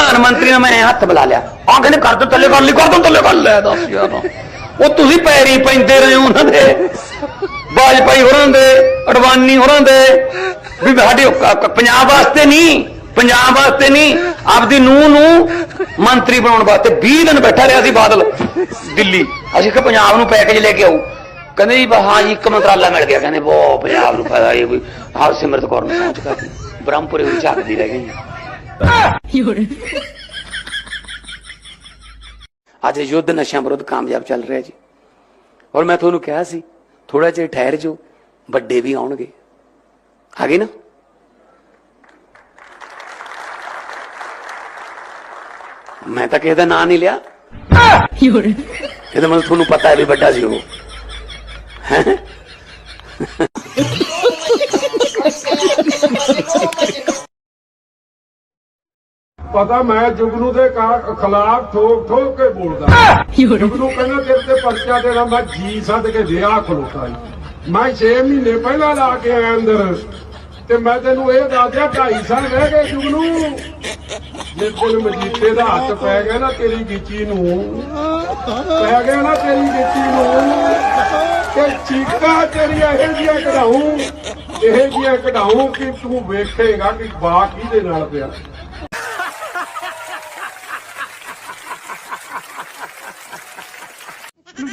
ਪ੍ਰਧਾਨ ਮੰਤਰੀ ਨੇ ਮੈਂ ਹੱਥ ਮਿਲਾ ਲਿਆ। ਆ ਕਹਿੰਦੇ ਕਰ ਦੋ ਥੱਲੇ ਕਰ ਲਈ ਕਰ ਦੋ ਥੱਲੇ ਕਰ ਲੈ ਦੱਸ ਯਾਰ। ਉਹ ਤੁਸੀਂ ਪੈਰੀ ਪੈਂਦੇ ਰਹੇ ਉਹਨਾਂ ਦੇ। ਵਾਜਪਾਈ ਹੋਰਾਂ ਦੇ, ਅਡਵਾਨੀ ਹੋਰਾਂ ਦੇ। ਵੀ ਸਾਡੇ ਪੰਜਾਬ ਵਾਸਤੇ ਨਹੀਂ, ਪੰਜਾਬ ਵਾਸਤੇ ਨਹੀਂ, ਆਪਦੀ ਨੂੰਹ ਨੂੰ ਮੰਤਰੀ ਬਣਾਉਣ ਵਾਸਤੇ 20 ਦਿਨ ਬੈਠਾ ਰਿਹਾ ਸੀ ਬਾਦਲ, ਦਿੱਲੀ। ਅਸੀਂ ਕਿ ਪੰਜਾਬ ਨੂੰ ਪੈਕੇਜ ਲੈ ਕੇ ਆਉ ਕਹਿੰਦੇ ਜੀ ਬਾ ਹਾਂ ਜੀ, ਇੱਕ ਮੰਤਰਾਲਾ ਮਿਲ ਗਿਆ। ਕਹਿੰਦੇ ਬਹੁਤ ਪੰਜਾਬ ਨੂੰ ਫਾਇਦਾ, ਇਹ ਕੋਈ ਹਾਂ ਸਿਮਰਤ ਕੌਰ ਨੂੰ ਪਹੁੰਚ ਕਰ ਬ੍ਰਹਮਪੁਰੇ ਵਿੱਚ ਝਾਕਦੀ ਰਹਿ ਗਈ। ਅੱਜ ਯੁੱਧ ਨਸ਼ਿਆਂ ਵਿਰੁੱਧ ਕਾਮਯਾਬ ਚੱਲ ਰਿਹਾ ਜੀ। ਔਰ ਮੈਂ ਤੁਹਾਨੂੰ ਕਿਹਾ ਸੀ ਥੋੜਾ ਜਿਹਾ ਠਹਿਰ ਜਾਓ, ਵੱਡੇ ਵੀ ਆਉਣਗੇ। ਆ ਗਏ ਨਾ? ਮੈਂ ਤਾਂ ਕਿਸੇ ਦਾ ਨਾਂ ਨਹੀਂ ਲਿਆ। ਇਹਦਾ ਮਤਲਬ ਤੁਹਾਨੂੰ ਪਤਾ ਹੈ ਵੀ ਵੱਡਾ ਸੀ ਉਹ। ਹੈਂ? ਪਤਾ ਮੈਂ ਜੁਗਨੂ ਦੇ ਖਿਲਾਫ ਠੋਕ ਠੋਕ ਕੇ ਬੋਲਦਾ। ਜੁਗਨੂ ਕਹਿੰਦਾ ਤੇਰੇ ਤੇ ਪਰਚਾ ਦੇਣਾ ਮੈਂ ਜੀ ਸੱਦ ਕੇ ਵਿਆਹ ਖਲੋਤਾ। ਮੈਂ 6 ਮਹੀਨੇ ਪਹਿਲਾਂ ਲਾ ਕੇ ਆਇਆ ਅੰਦਰ ਤੇ ਮੈਂ ਤੈਨੂੰ ਇਹ ਦੱਸਿਆ 2.5 ਸਾਲ ਰਹਿ ਗਏ ਜੁਗਨੂ। ਜੇ ਦਿਨ ਮਜੀਠੇ ਦਾ ਹੱਥ ਪੈ ਗਿਆ ਨਾ ਤੇਰੀ ਗਿੱਚੀ ਨੂੰ ਪੈ ਗਿਆ ਨਾ ਤੇਰੀ ਗਿੱਚੀ ਨੂੰ ਤੇ ਚੀਕਾਂ ਤੇਰੀਆਂ ਇਹ ਜੀਆਂ ਕਢਾਉਂ ਇਹ ਜੀਆਂ ਕਢਾਉਂ ਕਿ ਤੂੰ ਵੇਖੇਗਾ ਕਿ ਬਾ ਕਿਹਦੇ ਨਾਲ ਪਿਆ।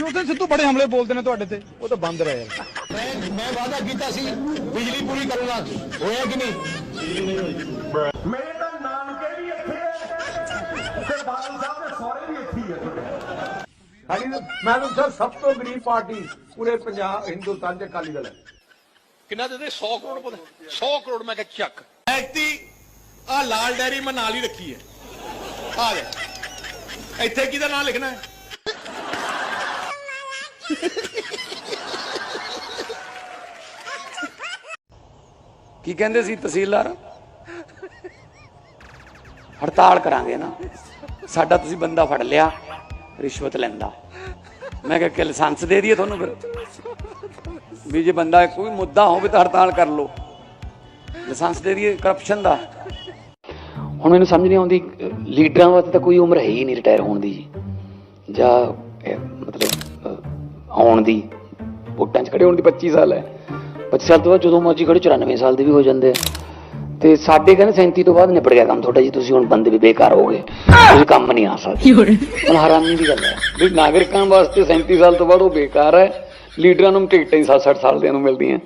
ਨਵਜੋਤ ਸਿੰਘ ਸਿੱਧੂ ਬੜੇ ਹਮਲੇ ਬੋਲਦੇ ਨੇ ਤੁਹਾਡੇ ਤੇ। ਉਹ ਤਾਂ ਬੰਦ ਰਹੇ ਮੈਂ ਮੈਂ ਵਾਅਦਾ ਕੀਤਾ ਸੀ ਬਿਜਲੀ ਪੂਰੀ ਕਰੂੰਗਾ ਹੋਇਆ ਕਿ ਨਹੀਂ? ਮੇਰੇ ਤਾਂ ਨਾਨਕੇ ਵੀ ਇੱਥੇ ਹੈ ਤੇ ਬਾਦਲ ਸਾਹਿਬ ਦੇ ਸਹੁਰੇ ਵੀ ਇੱਥੇ ਹੀ ਹੈ ਸਾਡੀ ਤਾਂ- ਮੈਂ ਤਾਂ ਸਰ ਸਭ ਤੋਂ ਗਰੀਬ ਪਾਰਟੀ ਪੂਰੇ ਪੰਜਾਬ ਹਿੰਦੁਸਤਾਨ ਚ ਅਕਾਲੀ ਦਲ ਹੈ। ਕਿੰਨਾ ਦੇ ਦੇ? 100 ਕਰੋੜ ਪਤਾ 100 ਕਰੋੜ ਮੈਂ ਕਿਹਾ ਚੱਕ। ਐਕਟੀ ਆ ਲਾਲ ਡੈਰੀ ਮੈਂ ਨਾਲ ਹੀ ਰੱਖੀ ਹੈ। ਆ ਲੈ ਇੱਥੇ ਕਿਹਦਾ ਨਾਮ ਲਿਖਣਾ ਹੈ? ਕੀ ਕਹਿੰਦੇ ਸੀ ਤਹਿਸੀਲਦਾਰ? ਹੜਤਾਲ ਕਰਾਂਗੇ ਨਾ। ਸਾਡਾ ਤੁਸੀਂ ਬੰਦਾ ਫੜ ਲਿਆ, ਰਿਸ਼ਵਤ ਲੈਂਦਾ। ਮੈਂ ਕਿਹਾ ਕਿ ਲਾਇਸੈਂਸ ਦੇ ਦਈਏ ਤੁਹਾਨੂੰ ਫਿਰ? ਵੀ ਜੇ ਬੰਦਾ ਕੋਈ ਮੁੱਦਾ ਹੋਵੇ ਤਾਂ ਹੜਤਾਲ ਕਰ ਲਓ। ਲਾਇਸੈਂਸ ਦੇ ਦਈਏ ਕਰਪਸ਼ਨ ਦਾ। ਹੁਣ ਮੈਨੂੰ ਸਮਝ ਨਹੀਂ ਆਉਂਦੀ ਲੀਡਰਾਂ ਵਾਸਤੇ ਤਾਂ ਕੋਈ ਉਮਰ ਹੈ ਹੀ ਨਹੀਂ ਰਿਟਾਇਰ ਹੋਣ ਦੀ ਜੀ। ਜਾਂ ਮਤਲਬ ਆਉਣ ਦੀ ਵੋਟਾਂ 'ਚ ਖੜੇ ਹੋਣ ਦੀ 25 ਸਾਲ ਹੈ। 25 ਸਾਲ ਤੋਂ ਬਾਅਦ ਜਦੋਂ ਮਰਜ਼ੀ ਖੜੇ 94 ਸਾਲ ਦੇ ਵੀ ਹੋ ਜਾਂਦੇ ਤੇ ਸਾਡੇ ਕਹਿੰਦੇ 37 ਤੋਂ ਬਾਅਦ ਨਿਪਟ ਗਿਆ ਕੰਮ ਤੁਹਾਡਾ ਜੀ ਤੁਸੀਂ ਹੁਣ ਬੰਦੇ ਵੀ ਬੇਕਾਰ ਹੋ ਗਏ। ਤੁਸੀਂ ਕੰਮ ਨਹੀਂ ਆ ਸਕਦੇ। ਹੁਣ ਹਰਾਮੀ ਦੀ ਗੱਲ ਹੈ। ਵੀ ਨਾਗਰਿਕਾਂ ਵਾਸਤੇ 37 ਸਾਲ ਤੋਂ ਬਾਅਦ ਉਹ ਬੇਕਾਰ ਹੈ। ਲੀਡਰਾਂ ਨੂੰ ਟਿਕਟਾਂ 60 60 ਸਾਲ ਦੇ ਨੂੰ ਮਿਲਦੀਆਂ।